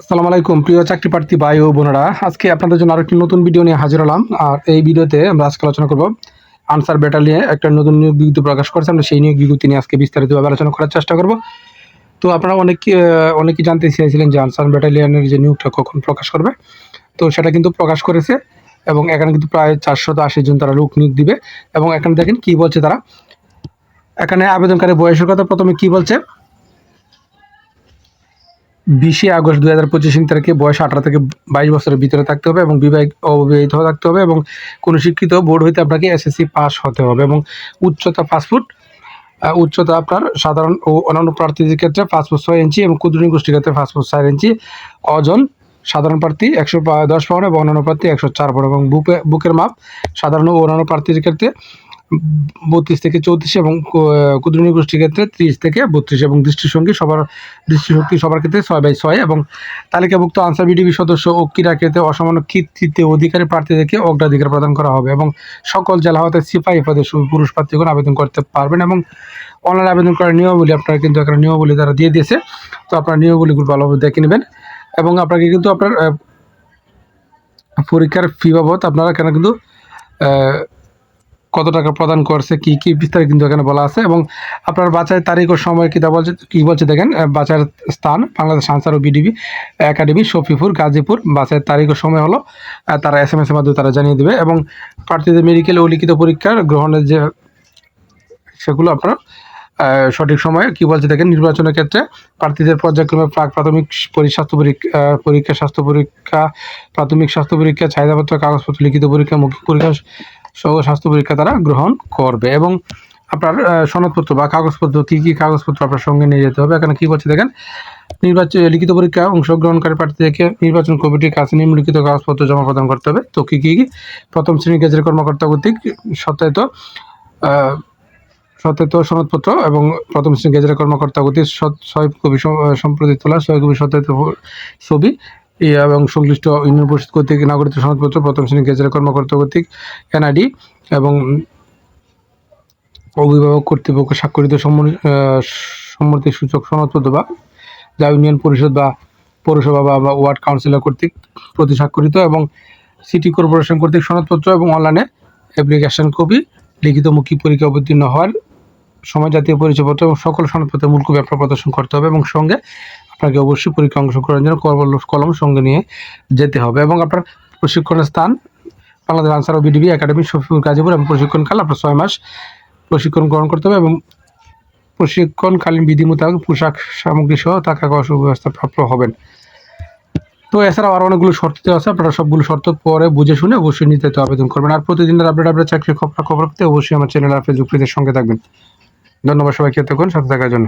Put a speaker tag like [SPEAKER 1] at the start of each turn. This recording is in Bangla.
[SPEAKER 1] আসসালামু আলাইকুম, প্রিয় চাকরি প্রার্থী ভাই ও বোনেরা। আজকে আপনাদের জন্য আরেকটি নতুন ভিডিও নিয়ে হাজির হলাম। আর এই ভিডিওতে আমরা আজকে আলোচনা করব আনসার ব্যাটালিয়ে একটা নতুন নিয়োগ বিজ্ঞপ্তি প্রকাশ করেছে। আমরা সেই নিয়োগ বিজ্ঞপ্তি নিয়ে আজকে বিস্তারিতভাবে আলোচনা করার চেষ্টা করব। তো আপনারা অনেক অনেকেই জানতে চেয়েছিলেন যে আনসার ব্যাটালিয়নের যে নিয়োগটা কখন প্রকাশ করবে। তো সেটা কিন্তু প্রকাশ করেছে এবং এখানে কিন্তু প্রায় চারশত আশি জন তারা লোক নিয়োগ দিবে। এবং এখানে দেখেন কি বলছে তারা। এখানে আবেদনকারী বয়সের কথা প্রথমে কি বলছে? বিশে আগস্ট দুই হাজার পঁচিশ তারিখে বয়স আঠারো থেকে বাইশ বছরের ভিতরে থাকতে হবে এবং বিবাহিত, অবিবাহিত থাকতে হবে এবং কোনো শিক্ষিত বোর্ড হইতে আপনাকে এসএসসি পাস হতে হবে এবং উচ্চতা পাঁচ ফুট উচ্চতা আপনার সাধারণ ও অন্যান্য প্রার্থীদের ক্ষেত্রে পাঁচ ফুট ছয় ইঞ্চি এবং ক্ষুদ্রী গোষ্ঠীর ক্ষেত্রে পাঁচ ফুট চার ইঞ্চি। অজন, সাধারণ প্রার্থী একশো দশ পাউন্ড এবং অন্যান্য প্রার্থী একশো চার পাউন্ড এবং বুকে বুকের মাপ সাধারণ ও অন্যান্য প্রার্থীর ক্ষেত্রে বত্রিশ থেকে চৌত্রিশ এবং ক্ষুদ্রনী গোষ্ঠীর ক্ষেত্রে ত্রিশ থেকে বত্রিশ এবং দৃষ্টিসঙ্গী সবার, দৃষ্টিশক্তি সবার ক্ষেত্রে ছয় বাই ছয় এবং তালিকাভুক্ত আনসার বিডিবি সদস্য ও ক্রীড়া ক্ষেত্রে অসমান কৃতিত্বে অধিকারী প্রার্থীদেরকে অগ্রাধিকার প্রদান করা হবে এবং সকল জেলা হতে সিপাহী পদে পুরুষ প্রার্থীগণ আবেদন করতে পারবেন এবং অনলাইন আবেদন করার নিয়মাবলী আপনারা কিন্তু এখানে নিয়মাবলী তারা দিয়ে দিয়েছে। তো আপনার নিয়মাবলীগুলো ভালোভাবে দেখে নেবেন এবং আপনাকে কিন্তু আপনার পরীক্ষার ফি বাবদ আপনারা এখানে কিন্তু কত টাকা প্রদান করছে, কি কি বিস্তারিত কিন্তু এখানে বলা আছে এবং আপনার বাছাই তারিখ ও সময় কিতা বলছে, কি বলছে দেখেন বাছাইয়ের স্থান বাংলাদেশ আনসার ও বিডিবি একাডেমি শফিপুর গাজীপুর, বাছাইয়ের তারিখ ও সময় হলো তারা এস এম এস এর মাধ্যমে তারা জানিয়ে দেবে এবং প্রার্থীদের মেডিকেল ও লিখিত পরীক্ষার গ্রহণের যে সেগুলো আপনার সঠিক সময়ে কি বলছে দেখেন, নির্বাচনের ক্ষেত্রে প্রার্থীদের পর্যায়ক্রমে প্রাক প্রাথমিক পরি- স্বাস্থ্য পরীক্ষা পরীক্ষা, স্বাস্থ্য পরীক্ষা, প্রাথমিক স্বাস্থ্য পরীক্ষা চাহিদাপত্র কাগজপত্র, লিখিত পরীক্ষা, মৌখিক পরীক্ষা সহ স্বাস্থ্য পরীক্ষা তারা গ্রহণ করবে এবং আপনার সনদপত্র বা কাগজপত্র কী কী কাগজপত্র আপনার সঙ্গে নিয়ে যেতে হবে? এখানে কী করছে দেখেন নির্বাচন লিখিত পরীক্ষা অংশগ্রহণকারী প্রার্থীদেরকে নির্বাচন কমিটির কাছে নিম্নলিখিত কাগজপত্র জমা প্রদান করতে হবে। তো কী কী প্রথম শ্রেণি গেজের কর্মকর্তা কর্তৃক সত্যায়িত সত্যায়িত সনদপত্র এবং প্রথম শ্রেণি গেজের কর্মকর্তা কর্তৃক সম- আহ, সম্প্রতি তোলা ছয় কপি সত্যায়িত ছবি এবং সংশ্লিষ্ট ইউনিয়ন পরিষদ কর্তৃক নাগরিক সনদপত্র, প্রথম শ্রেণি গেজের কর্মকর্তা কর্তৃক, এনআইডি এবং অভিভাবক কর্তৃপক্ষ স্বাক্ষরিত সম্মতি সূচক সনদপত্র বা যা ইউনিয়ন পরিষদ বা পৌরসভা বা ওয়ার্ড কাউন্সিলর কর্তৃক প্রতি স্বাক্ষরিত এবং সিটি কর্পোরেশন কর্তৃক সনদপত্র এবং অনলাইনে অ্যাপ্লিকেশন কপি, লিখিত মৌখিক পরীক্ষা অবতীর্ণ হওয়ার সময় জাতীয় পরিচয়পত্র এবং সকল সনদপত্রের মূল কপি আপনার প্রদর্শন করতে হবে এবং সঙ্গে আপনাকে অবশ্যই পরীক্ষা অংশগ্রহণের জন্য কলম সঙ্গে নিয়ে যেতে হবে এবং আপনার প্রশিক্ষণের স্থান, বাংলাদেশ আনসার ও বিডিবি একাডেমি শফিপুর গাজীপুর এবং প্রশিক্ষণকাল আপনার ছয় মাস প্রশিক্ষণ গ্রহণ করতে হবে এবং প্রশিক্ষণকালীন বিধি মোতাবেক পোশাক সামগ্রী সহ থাকা খাওয়া সুব্যবস্থা প্রাপ্য হবেন। তো এছাড়াও আরও অনেকগুলো শর্ত দেওয়া আছে, আপনারা সবগুলো শর্ত পরে বুঝে শুনে অবশ্যই নিতে আবেদন করবেন। আর প্রতিদিনের আপডেট আপডেট চাকরির খবর খবর অবশ্যই আমার চ্যানেল আর ফেসবুক পেজের সঙ্গে থাকবেন। ধন্যবাদ সবাইকে এতক্ষণ সাথে থাকার জন্য।